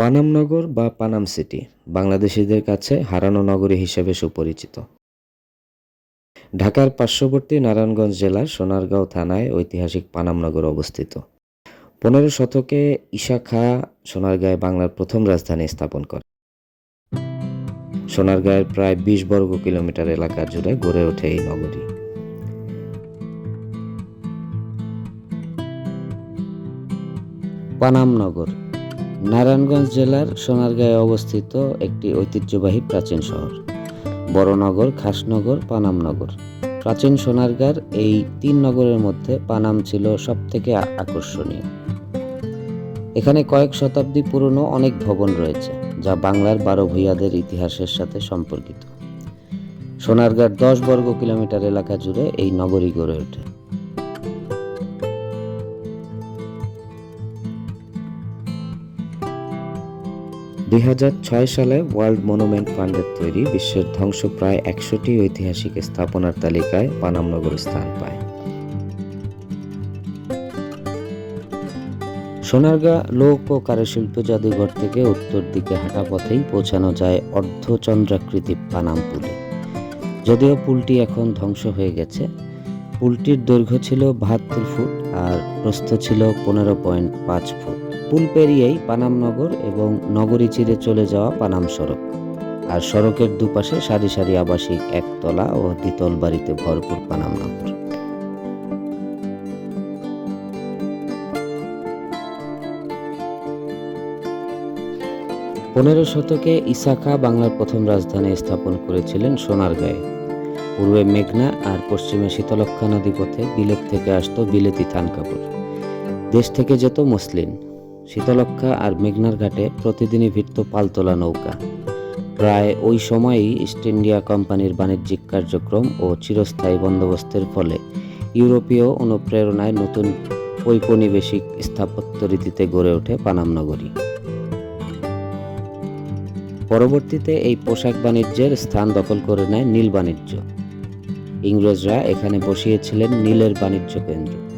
পানামনগর বা পানাম সিটি, বাংলাদেশিদের কাছে হারানো নগরী হিসেবে সুপরিচিত। ঢাকার পার্শ্ববর্তী নারায়ণগঞ্জ জেলার সোনারগাঁও থানায় ঐতিহাসিক পানামনগর অবস্থিত। পনেরো শতকে ঈশা খাঁ সোনারগাঁয়ে বাংলার প্রথম রাজধানী স্থাপন করে। সোনারগাঁয়ের প্রায় বিশ বর্গ কিলোমিটার এলাকা জুড়ে গড়ে ওঠে এই নগরী। পানামনগর নারায়ণগঞ্জ জেলার সোনারগাঁয়ে অবস্থিত একটি ঐতিহ্যবাহী প্রাচীন শহর। বড়নগর, খাসনগর, পানামনগর। প্রাচীন সোনারগাঁর এই তিন নগরের মধ্যে পানাম ছিল সবথেকে আকর্ষণীয়। এখানে কয়েক শতাব্দী পুরনো অনেক ভবন রয়েছে, যা বাংলার বারো ভূঁইয়াদের ইতিহাসের সাথে সম্পর্কিত। সোনারগাঁর দশ বর্গ কিলোমিটার এলাকা জুড়ে এই নগরী গড়ে ওঠে। দুই হাজার ছয় সালে ওয়ার্ল্ড মনুমেন্ট ফান্ডের তৈরি বিশ্বের ধ্বংস প্রায় একশোটি ঐতিহাসিক স্থাপনার তালিকায় পানামনগর স্থান পায়। সোনারগাঁ লোক ও কারুশিল্প জাদুঘর থেকে উত্তর দিকে হাঁটা পথেই পৌঁছানো যায় অর্ধচন্দ্রাকৃতি পানাম পুলে। যদিও পুলটি এখন ধ্বংস হয়ে গেছে, পুলটির দৈর্ঘ্য ছিল বাহাত্তর ফুট আর প্রস্থ ছিল পনেরো পয়েন্ট পাঁচ ফুট। পুল পেরিয়েই পানাম নগর এবং নগরী চিরে চলে যাওয়া পানাম সড়ক। আর সড়কের দুপাশে সারি সারি আবাসিক একতলা ও দ্বিতল বাড়িতে ভরপুর পানাম নগর। পনেরো শতকে ইসাকা বাংলার প্রথম রাজধানী স্থাপন করেছিলেন সোনারগাঁয়ে। পূর্বে মেঘনা আর পশ্চিমে শীতলক্ষা নদী পথে বিলেত থেকে আসতো বিলেতি থান কাপড়। দেশ থেকে যেত মসলিন। শীতলক্ষা আর মেঘনার ঘাটে প্রতিদিনই ভিড়ত পালতোলা নৌকা। প্রায় ওই সময়ই ইস্ট ইন্ডিয়া কোম্পানির বাণিজ্যিক কার্যক্রম ও চিরস্থায়ী বন্দোবস্তের ফলে ইউরোপীয় অনুপ্রেরণায় নতুন ঔপনিবেশিক স্থাপত্য রীতিতে গড়ে ওঠে পানাম নগরী। পরবর্তীতে এই পোশাক বাণিজ্যের স্থান দখল করে নেয় নীল বাণিজ্য। ইংরেজরা এখানে বসিয়েছিলেন নীলের বাণিজ্য কেন্দ্র।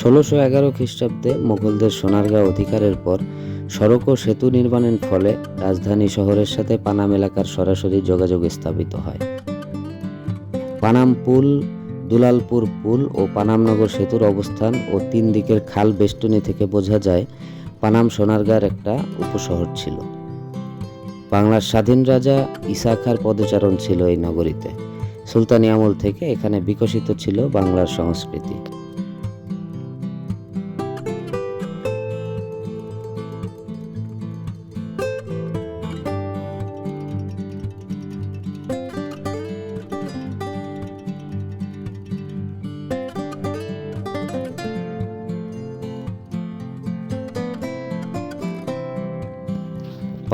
ষোলোশো এগারো খ্রিস্টাব্দে মোগলদের সোনারগাঁও অধিকারের পর সড়ক ও সেতু নির্মাণের ফলে রাজধানী শহরের সাথে পানাম এলাকার সরাসরি যোগাযোগ স্থাপিত হয়। পানাম পুল, দুলালপুর পুল ও পানামনগর সেতুর অবস্থান ও তিন দিকের খাল বেষ্টনী থেকে বোঝা যায়, পানাম সোনারগাঁর একটা উপশহর ছিল। বাংলার স্বাধীন রাজা ইসাখার পদচারণ ছিল এই নগরীতে। সুলতানি আমল থেকে এখানে বিকশিত ছিল বাংলার সংস্কৃতি।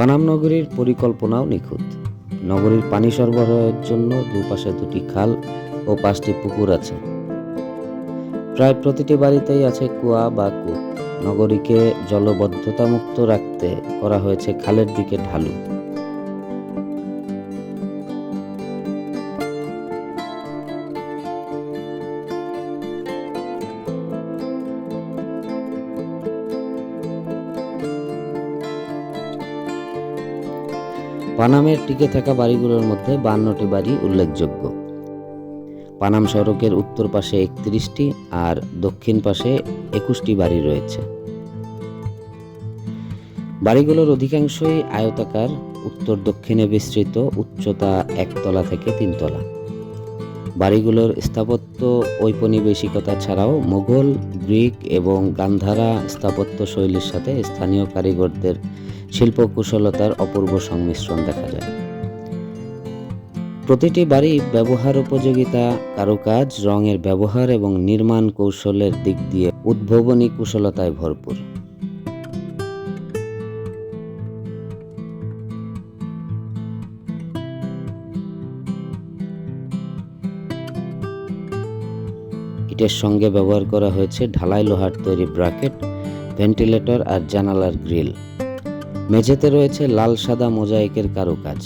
পানাম নগরীর পরিকল্পনাও নিখুঁত। নগরীর পানি সরবরাহের জন্য দুপাশে দুটি খাল ও পাঁচটি পুকুর আছে। প্রায় প্রতিটি বাড়িতেই আছে কুয়া বা কূপ। নগরীকে জলবদ্ধতামুক্ত রাখতে করা হয়েছে খালের দিকে ঢালু। পানামের টিকে থাকা বাড়িগুলোর মধ্যে বান্নটি বাড়ি উল্লেখযোগ্য। পানাম সড়কের উত্তর পাশে একত্রিশটি আর দক্ষিণ পাশে একুশটি বাড়ি রয়েছে। বাড়িগুলোর অধিকাংশই আয়তাকার, উত্তর দক্ষিণে বিস্তৃত, উচ্চতা একতলা থেকে তিনতলা। বাড়িগুলোর স্থাপত্য, ঔপনিবেশিকতা ছাড়াও মোগল, গ্রিক এবং গান্ধারা স্থাপত্য শৈলীর সাথে স্থানীয় কারিগরদের শিল্পকুশলতার অপূর্ব সংমিশ্রণ দেখা যায়। প্রতিটি বাড়ি ব্যবহার উপযোগিতা, কারুকাজ, রঙের ব্যবহার এবং নির্মাণ কৌশলের দিক দিয়ে উদ্ভাবনী কুশলতায় ভরপুর। ইটের সঙ্গে ব্যবহার করা হয়েছে ঢালাই লোহার তৈরি ব্রাকেট, ভেন্টিলেটর আর জানালার গ্রিল। মেঝেতে রয়েছে লাল সাদা মোজাইকের কারুকাজ।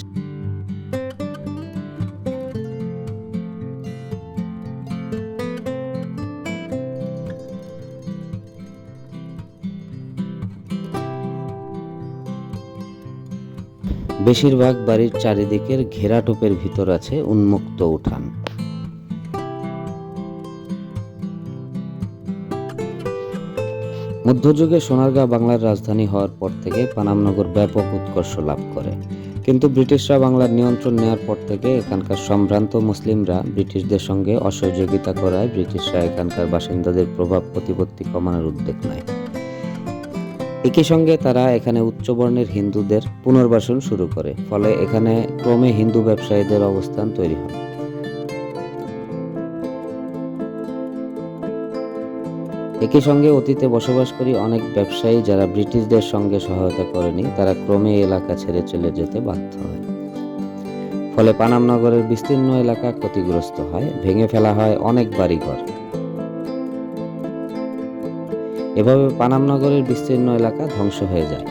বেশিরভাগ বাড়ির চারিদিকের ঘেরাটোপের ভিতর আছে উন্মুক্ত উঠান। মধ্যযুগে সোনারগাঁ বাংলার রাজধানী হওয়ার পর থেকে পানামনগর ব্যাপক উৎকর্ষ লাভ করে। কিন্তু ব্রিটিশরা বাংলার নিয়ন্ত্রণ নেওয়ার পর থেকে এখানকার সম্ভ্রান্ত মুসলিমরা ব্রিটিশদের সঙ্গে অসহযোগিতা করায় ব্রিটিশরা এখানকার বাসিন্দাদের প্রভাব প্রতিপত্তি কমানোর উদ্যোগ নেয়। একই সঙ্গে তারা এখানে উচ্চবর্ণের হিন্দুদের পুনর্বাসন শুরু করে, ফলে এখানে ক্রমে হিন্দু ব্যবসায়ীদের অবস্থান তৈরি হয়। একই সঙ্গে অতীতে বসবাসকারী অনেক ব্যবসায়ী যারা ব্রিটিশদের সঙ্গে সহায়তা করেনি, তারা ক্রমে এলাকা ছেড়ে চলে যেতে বাধ্য হয়। ফলে পানাম নগরের বিস্তীর্ণ এলাকা ক্ষতিগ্রস্ত হয়, ভেঙে ফেলা হয় অনেক বাড়িঘর। এভাবে পানাম নগরের বিস্তীর্ণ এলাকা ধ্বংস হয়ে যায়।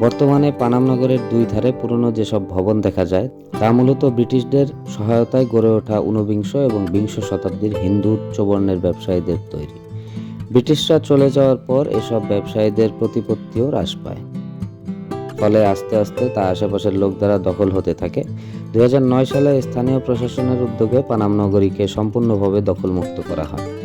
বর্তমানে পানাম নগরের দুই ধারে পুরনো যেসব ভবন দেখা যায় তা মূলত ব্রিটিশদের সহায়তায় গড়ে ওঠা ঊনবিংশ এবং বিংশ শতাব্দীর হিন্দু উচ্চবর্ণের ব্যবসায়ীদের তৈরি। ব্রিটিশরা চলে যাওয়ার পর এসব ব্যবসায়ীদের প্রতিপত্তিও হ্রাস পায়। ফলে আস্তে আস্তে তা আশেপাশের লোক দ্বারা দখল হতে থাকে। দুই হাজার নয় সালে স্থানীয় প্রশাসনের উদ্যোগে পানাম নগরীকে সম্পূর্ণভাবে দখলমুক্ত করা হয়।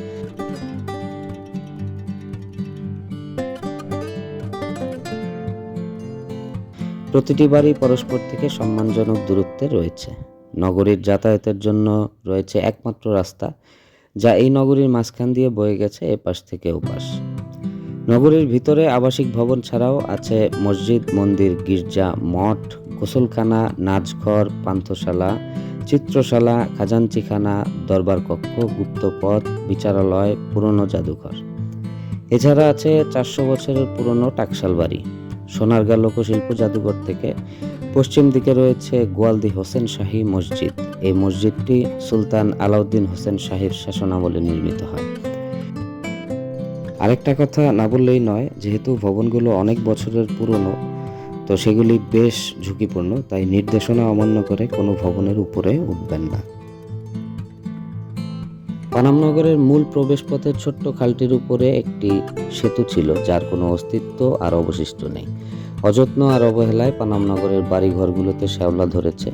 প্রতিটি বাড়ি পরস্পর থেকে সম্মানজনক দূরত্বে রয়েছে। নগরীর যাতায়াতের জন্য রয়েছে একমাত্র রাস্তা, যা এই নগরীর মাঝখান দিয়ে বয়ে গেছে এপাশ থেকে ওপাশ। নগরীর ভিতরে আবাসিক ভবন ছাড়াও আছে মসজিদ, মন্দির, গির্জা, মঠ, গোসলখানা, নাচঘর, পান্থশালা, চিত্রশালা, খাজাঞ্চিখানা, দরবার কক্ষ, গুপ্তপথ, বিচারালয়, পুরনো জাদুঘর। এছাড়া আছে চারশো বছরের পুরনো টাকশাল বাড়ি। সোনারগাঁ লোকশিল্প জাদুঘর থেকে পশ্চিম দিকে রয়েছে গোয়ালদি হোসেন শাহী মসজিদ। এই মসজিদটি সুলতান আলাউদ্দিন হোসেন শাহীর শাসনামলে নির্মিত হয়। আরেকটা কথা না বললেই নয়, যেহেতু ভবনগুলো অনেক বছরের পুরনো, তো সেগুলি বেশ ঝুঁকিপূর্ণ, তাই নির্দেশনা অমান্য করে কোনো ভবনের উপরে উঠবেন না। পানামনগরের মূল প্রবেশপথের ছোট্ট খালটির উপরে একটি সেতু ছিল, যার কোনো অস্তিত্ব আর অবশিষ্ট নেই। অযত্ন আর অবহেলায় পানামনগরের বাড়িঘরগুলোতে শ্যাওলা ধরেছে।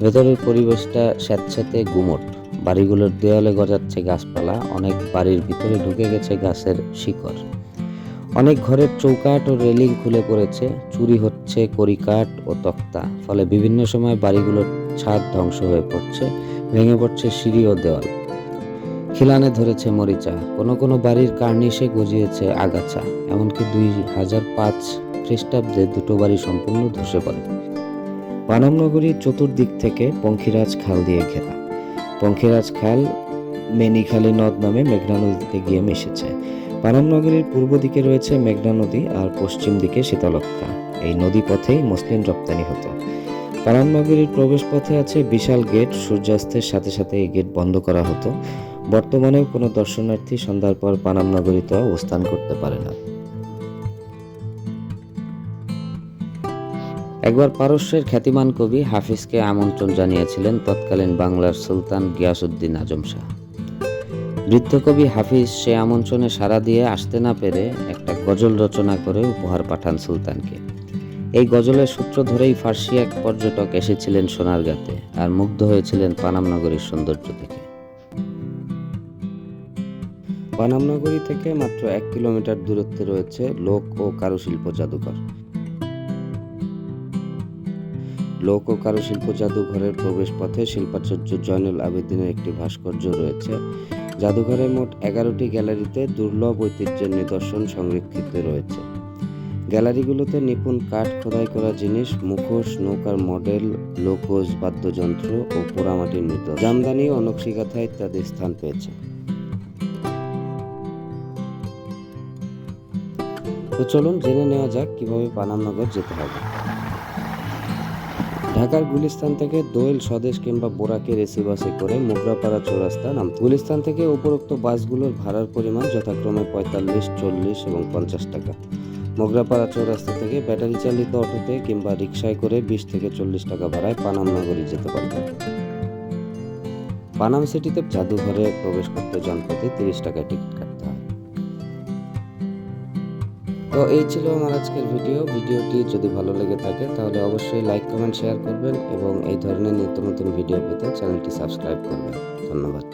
ভেতরের পরিবেশটা স্যাঁতস্যাঁতে গুমট। বাড়িগুলোর দেওয়ালে গজাচ্ছে গাছপালা, অনেক বাড়ির ভিতরে ঢুকে গেছে গাছের শিকড়। অনেক ঘরের চৌকাঠ ও রেলিং খুলে পড়েছে, চুরি হচ্ছে করিকাঠ ও তক্তা, ফলে বিভিন্ন সময় বাড়িগুলোর ছাদ ধ্বংস হয়ে পড়ছে, ভেঙে পড়ছে সিঁড়ি ও দেওয়াল। খিলানে ধরেছে মরিচা। কোনো কোনো বাড়ির কার্নিশে গজিয়েছে আগাছা, এমনকি দুই হাজার পাঁচ খ্রিস্টাব্দে দুটো বাড়ি সম্পূর্ণ ধসে পড়ে। পানামনগরীর চতুর্দিক থেকে পঙ্খিরাজ খাল দিয়ে ঘেরা। পঙ্খিরাজ খাল মেনিখালী নদ নামে মেঘনা নদীতে গিয়ে মিশেছে। পানামনগরীর পূর্ব দিকে রয়েছে মেঘনা নদী আর পশ্চিম দিকে শীতলক্ষা এই নদী পথেই মসলিন রপ্তানি হতো। পানামনগরীর প্রবেশ পথে আছে বিশাল গেট। সূর্যাস্তের সাথে সাথে এই গেট বন্ধ করা হতো। বর্তমানেও কোনো দর্শনার্থী সন্ধ্যার পর পানাম নগরীতে অবস্থান করতে পারে না। একবার পারস্যের খ্যাতিমান কবি হাফিজকে আমন্ত্রণ জানিয়েছিলেন তৎকালীন বাংলার সুলতান গিয়াসুদ্দিন আজম শাহ। বৃদ্ধ কবি হাফিজ সে আমন্ত্রণে সাড়া দিয়ে আসতে না পেরে একটা গজল রচনা করে উপহার পাঠান সুলতানকে। এই গজলের সূত্র ধরেই ফার্সি এক পর্যটক এসেছিলেন সোনারগাঁতে আর মুগ্ধ হয়েছিলেন পানাম নগরীর সৌন্দর্য দেখে। পানামনগরী থেকে মাত্র এক কিলোমিটার দূরত্বে রয়েছে লোক ও কারুশিল্প জাদুঘর। লোক ও কারুশিল্প জাদুঘরের প্রবেশপথে শিল্পাচার্য জয়নুল আবেদিনের একটি ভাস্কর্য রয়েছে। জাদুঘরের মোট এগারোটি গ্যালারিতে দুর্লভ ঐতিহ্যের নিদর্শন সংরক্ষিত রয়েছে। গ্যালারিগুলোতে নিপুণ কাঠ খোদাই করা জিনিস, মুখোশ, নৌকার মডেল লোকজ বাদ্যযন্ত্র ও পোড়ামাটির নিদর্শন। জামদানি ও ইত্যাদি স্থান পেয়েছে। তো চলুন জেনে নেওয়া যাক কীভাবে পানামনগর যেতে হবে। ঢাকার গুলিস্তান থেকে দোয়েল স্বদেশ কিংবা বোরাকে এসি বাসে করে মোগরাপাড়া চৌরাস্তা নাম গুলিস্তান থেকে উপরোক্ত বাসগুলোর ভাড়ার পরিমাণ যথাক্রমে পঁয়তাল্লিশ, চল্লিশ এবং পঞ্চাশ টাকা। মোগরাপাড়া চৌরাস্তা থেকে ব্যাটারি চালিত অটোতে কিংবা রিক্সায় করে বিশ থেকে চল্লিশ টাকা ভাড়ায় পানাম নগরী যেতে পারবেন। পানাম সিটিতে জাদুঘরে প্রবেশ করতে জনপ্রতি তিরিশ টাকা টিকিট। তো এই ছিল আমার আজকের ভিডিও। ভিডিওটি যদি ভালো লেগে থাকে, তাহলে অবশ্যই লাইক কমেন্ট শেয়ার করবেন এবং এই ধরনের নিত্য নতুন ভিডিও পেতে চ্যানেলটি সাবস্ক্রাইব করবেন। ধন্যবাদ।